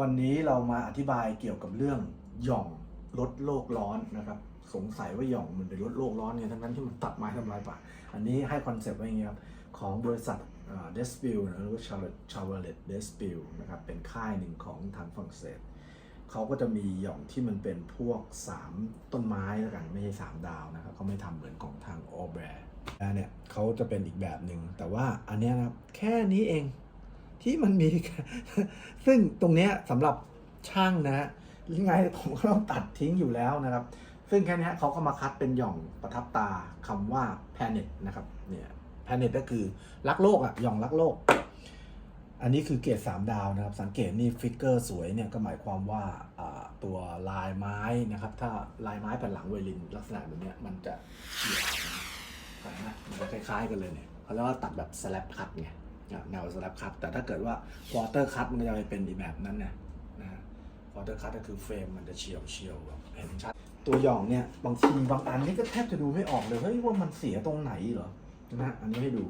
วันนี้เรามาอธิบายเกี่ยวกับเรื่องหย่องลดโลกร้อนนะครับ สงสัยว่าหย่องมันเป็นลดโลกร้อนเนี่ยทั้งนั้นที่มันตัดไม้ทำลายป่า อันนี้ให้คอนเซปต์ไว้อย่างนี้ครับ ของบริษัทเดสปิลหรือว่าชาวเลตเดสปิลนะครับ เป็นค่ายหนึ่งของทางฝรั่งเศสเขาก็จะมีหย่องที่มันเป็นพวก 3 ต้นไม้แล้วกันไม่ใช่ 3 ดาวนะครับเขาไม่ทำเหมือนของทางออแบร์เนี่ยเขาจะเป็นอีกแบบหนึ่งแต่ว่าอันเนี้ยนะครับแค่นี้เอง ที่มันมี ซึ่งตรงเนี้ยสำหรับช่างนะยังไงผมก็ต้องตัดทิ้งอยู่แล้วนะครับ ซึ่งแค่นี้เขาก็มาคัดเป็นหย่องประทับตาคำว่า planet นะครับเนี่ย planet ก็คือรักโลกอะหย่องรักโลก อันนี้คือเกรด3ดาวนะครับ สังเกตนี่ฟิกเกอร์สวยเนี่ยก็หมายความว่าตัวลายไม้นะครับ ถ้าลายไม้แผ่นหลังไวลินลักษณะแบบนี้มันจะเฉียบเห็นไหมมันจะคล้ายๆกันเลยเนี่ยเขาเรียกว่าตัดแบบสแลปคัตไง แนวสแลปคัตแต่ถ้าเกิดว่าควอเตอร์คัตมันจะไปเป็นอีแบบนั้นนะนะควอเตอร์คัตก็คือเฟรมมันจะเฉียวเฉียวแบบเห็นชัด ตัวหย่องเนี่ยบางทีบางอันนี่ก็แทบจะดูไม่ออกเลยเฮ้ยว่ามันเสียตรงไหนเหรอนะอันนี้ให้ดู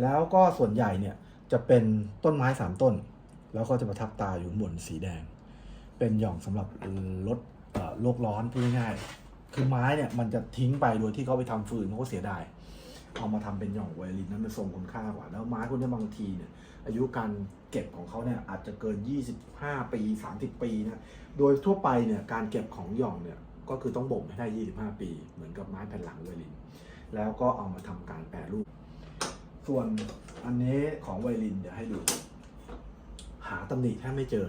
แล้วก็ส่วนใหญ่เนี่ยจะเป็นต้นไม้สามต้น แล้วก็จะประทับตาอยู่บนสีแดง เป็นหย่องสำหรับลดเอ่อโลกร้อนพูดง่ายๆคือไม้เนี่ยมันจะทิ้งไปโดยที่เขาไปทำฟืนเขาก็เสียดาย เอามาทำเป็นหย่องไวลินนั้นมันทรงคุณค่ากว่า แล้วไม้พวกนี้บางทีเนี่ยอายุการเก็บของเขาเนี่ยอาจจะเกิน 25 ปี 30 ปีนะโดยทั่วไปเนี่ยการเก็บของหย่องเนี่ยก็คือต้องบ่มให้ได้ 25 ปี เหมือนกับไม้แผ่นหลังไวลิน แล้วก็เอามาทำการแปรรูป ส่วนอันนี้ของไวลินเดี๋ยวให้ดู หาตำหนิแทบไม่เจอ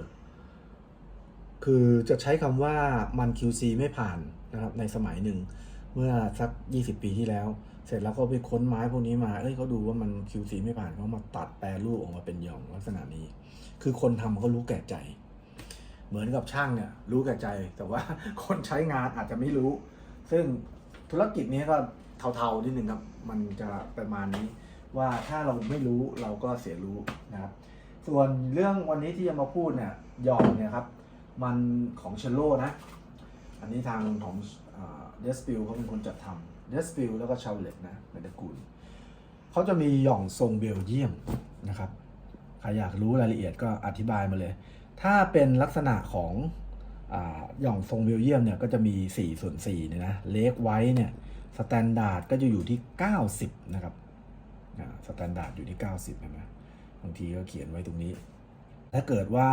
คือจะใช้คำว่ามัน QC ไม่ผ่านนะครับในสมัยหนึ่งเมื่อสัก 20 ปีที่แล้ว เสร็จแล้วก็ไปค้นไม้พวกนี้มา เอ้ยเขาดูว่ามัน QC ไม่ผ่านเขามาตัดแปรรูปออกมาเป็นหย่องลักษณะนี้ คือคนทำเขารู้แก่ใจ เหมือนกับช่างเนี่ยรู้แก่ใจ แต่ว่าคนใช้งานอาจจะไม่รู้ ซึ่งธุรกิจนี้ก็เทาๆนิดนึงครับ มันจะประมาณนี้ ว่าถ้าเราไม่รู้เราก็เสียรู้นะครับ ส่วนเรื่องวันนี้ที่จะมาพูดเนี่ยหยองเนี่ยครับ มันของเชลโลนะ อันนี้ทางของเดสปิลเขาเป็นคนจัดทำ เดสปิลแล้วก็ชาวเล็ตนะเป็นตระกูลเขาจะมีหย่องทรงเบลเยียมนะครับใครอยากรู้รายละเอียดก็อธิบายมาเลย ถ้าเป็นลักษณะของหย่องทรงเบลเยียมเนี่ยก็จะมี 4 ส่วน4เนี่ยนะเล็กไว้เนี่ยสแตนดาร์ดก็จะอยู่ที่ 90 นะครับสแตนดาร์ดอยู่ที่ 90เห็นไหมบางทีก็เขียนไว้ตรงนี้ ถ้าเกิดว่า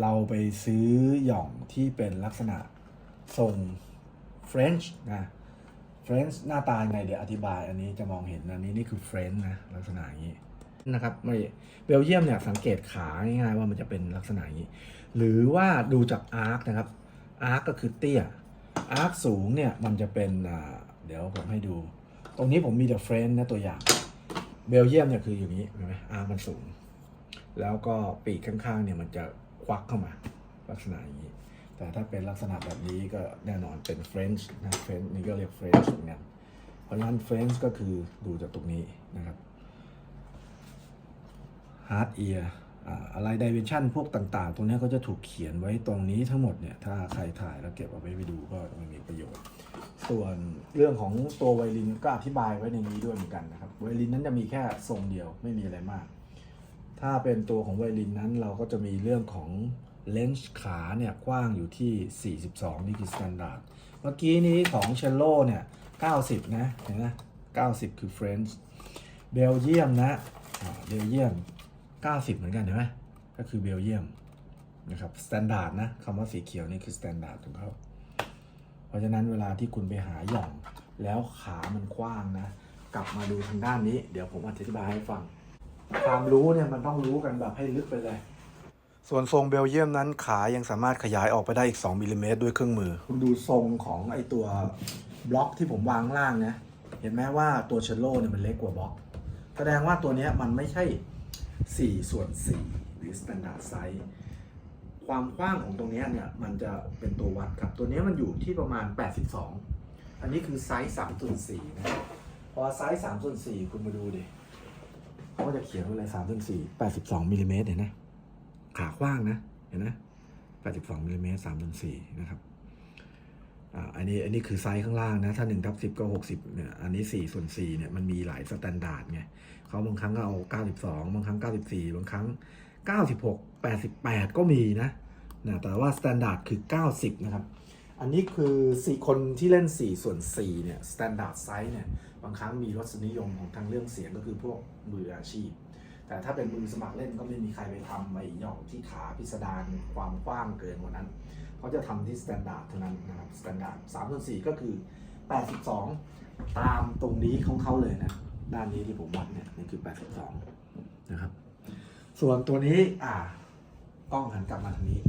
เราไปซื้อหย่องที่เป็นลักษณะทรงเฟรนช์นะ เฟรนช์หน้าตายังไงเดี๋ยวอธิบายอันนี้จะมองเห็นอันนี้นี่คือเฟรนช์นะลักษณะอย่างนี้นะครับไม่เบลเยียมเนี่ยสังเกตขาง่ายๆว่ามันจะเป็นลักษณะอย่างนี้ หรือว่าดูจากอาร์คนะครับอาร์คก็คือเตี้ยอาร์คสูงเนี่ยมันจะเป็นเดี๋ยวผมให้ดู ตรงนี้ผมมีแต่เฟรนช์นะตัวอย่างเบลเยียมเนี่ยคืออย่างนี้เห็นไหมอาร์มันสูง แล้วก็ปีกข้างๆเนี่ยมันจะควักเข้ามา ลักษณะอย่างนี้ แต่ถ้าเป็นลักษณะแบบนี้ก็แน่นอนเป็นเฟรนช์นะเฟรนช์นี่ก็เรียกเฟรนช์เหมือนกัน เพราะฉะนั้นเฟรนช์ก็คือดูจากตรงนี้นะครับฮาร์ดเอียร์อะไรดิเมนชันพวกต่างๆ ตรงนี้ก็จะถูกเขียนไว้ตรงนี้ทั้งหมดเนี่ย ถ้าใครถ่ายแล้วเก็บเอาไว้ไปดูก็ไม่มีประโยชน์ ส่วนเรื่องของตัวไวลินก็อธิบายไว้ในนี้ด้วยเหมือนกันนะครับ ไวลินนั้นจะมีแค่ทรงเดียวไม่มีอะไรมาก ถ้าเป็นตัวของไวลินนั้นเราก็จะมีเรื่องของ เลนส์ขาเนี่ยกว้างอยู่ที่ 42 นี่คือสแตนดาร์ด เมื่อกี้นี้ของเชลโลเนี่ย 90 นะเห็นไหม90 คือเฟรนช์ เบลเยียมนะเบลเยียม 90 เหมือนกันเห็นไหมก็คือเบลเยียมนะครับสแตนดาร์ดนะคำว่าสีเขียวนี่คือสแตนดาร์ดของเขา เพราะฉะนั้นเวลาที่คุณไปหาหย่องแล้วขามันกว้างนะ กลับมาดูทางด้านนี้ เดี๋ยวผมอธิบายให้ฟัง ความรู้เนี่ยมันต้องรู้กันแบบให้ลึกไปเลย ส่วนทรงเบลเยียมนั้นขายังสามารถขยายออกไปได้อีก 2มิลลิเมตรด้วยเครื่องมือ คุณดูทรงของไอตัวบล็อกที่ผมวางล่างนะ เห็นไหมว่าตัวเชลโล่เนี่ยมันเล็กกว่าบล็อก แสดงว่าตัวนี้มันไม่ใช่ 4 ส่วน 4 หรือ standard size ความกว้างของตรงนี้เนี่ยมันจะเป็นตัววัดครับ ตัวนี้มันอยู่ที่ประมาณ 82 อันนี้คือไซส์3ส่วน4นะพอไซส์3ส่วน4คุณมาดูดิเขาจะเขียนไว้เลย3ส่วน4 82มิลลิเมตรเห็นไหม ขากว้างนะ เห็นไหม82มิลลิเมตร3ส่วน4นะครับอันนี้อันนี้คือไซส์ข้างล่างนะ ถ้า1ทับ10 ก็ 60เนี่ยอันนี้4ส่วน4เนี่ยมันมีหลายสแตนดาร์ดไงเขาบางครั้งก็เอา 92 บางครั้ง 94 บางครั้ง 96 88 ก็มีนะนะแต่ว่า standard คือ 90 นะครับ อันนี้คือสี่คนที่เล่น 4 ส่วน4เนี่ย standard size เนี่ยบางครั้งมีรสนิยมของทางเรื่องเสียงก็คือพวกมืออาชีพ แต่ถ้าเป็นมือสมัครเล่นก็ไม่มีใครไปทำไอ้หย่องที่ขาพิสดารความกว้างเกินกว่านั้นเขาจะทำที่ standard เท่านั้นนะครับ standard 3ส่วน4ก็คือ 82 ตามตรงนี้ของเขาเลยนะ ด้านนี้ที่ผมวัดเนี่ยนี่คือ 82 นะครับ ส่วนตัวนี้อ่ากล้องหันกลับมาทางนี้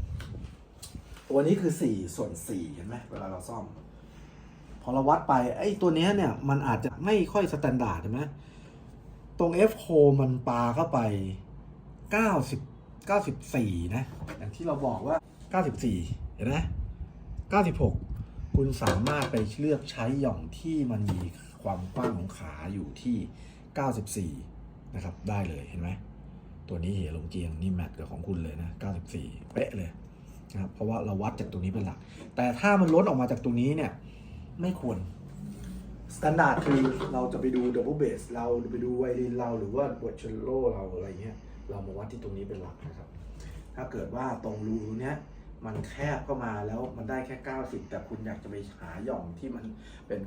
ตัวนี้คือ 4 ส่วน 4 เห็นไหมเวลาเราซ่อม พอเราวัดไปไอ้ตัวนี้เนี่ยมันอาจจะไม่ค่อยสแตนดาร์ดใช่ไหม ตรง F โคมันปาเข้าไป 90 94 นะ อย่างที่เราบอกว่า 94 เห็นไหม96 คุณสามารถไปเลือกใช้หย่องที่มันมีความกว้างของขาอยู่ที่ 94 นะครับ ได้เลยเห็นไหม ตัวนี้เหลงเจียงนี่แมทกับของคุณเลยนะ 94 เป๊ะเลยนะครับเพราะว่าเราวัดจากตรงนี้เป็นหลัก แต่ถ้ามันล้นออกมาจากตรงนี้เนี่ย ไม่ควร แตนดาร์ดคือเราจะไปดูดับเบิลเบสเราไปดูไวลินเราหรือว่าเวอร์ชโลเราอะไรเงี้ยเรามาวัดที่ตรงนี้เป็นหลักนะครับ ถ้าเกิดว่าตรงรูเนี้ยมันแคบเข้ามาแล้วมันได้แค่ 90 แต่คุณอยากจะไปหาหย่องที่มันเป็น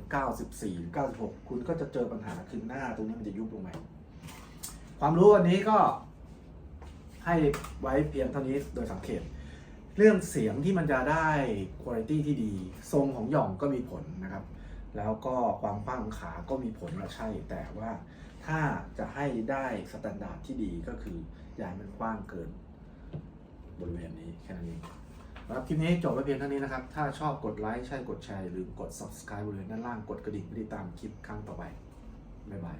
94 96 คุณก็จะเจอปัญหาคือหน้าตรงนี้มันจะยุบลงไปความรู้วันนี้ก็ให้ไว้เพียงเท่านี้โดยสังเกต เรื่องเสียงที่มันจะได้คุณภาพที่ดี ทรงของหย่องก็มีผลนะครับ แล้วก็ความกว้างขาก็มีผลนะใช่ แต่ว่าถ้าจะให้ได้สแตนดาร์ดที่ดีก็คืออย่าให้มันกว้างเกิน บริเวณนี้แค่นั้นเองครับคลิปนี้จบไว้เพียงเท่านี้นะครับ ถ้าชอบกดไลค์ใช่กดแชร์หรือกด subscribe บริเวณด้านล่างกดกระดิ่งเพื่อติดตามคลิปครั้งต่อไป บ๊ายบาย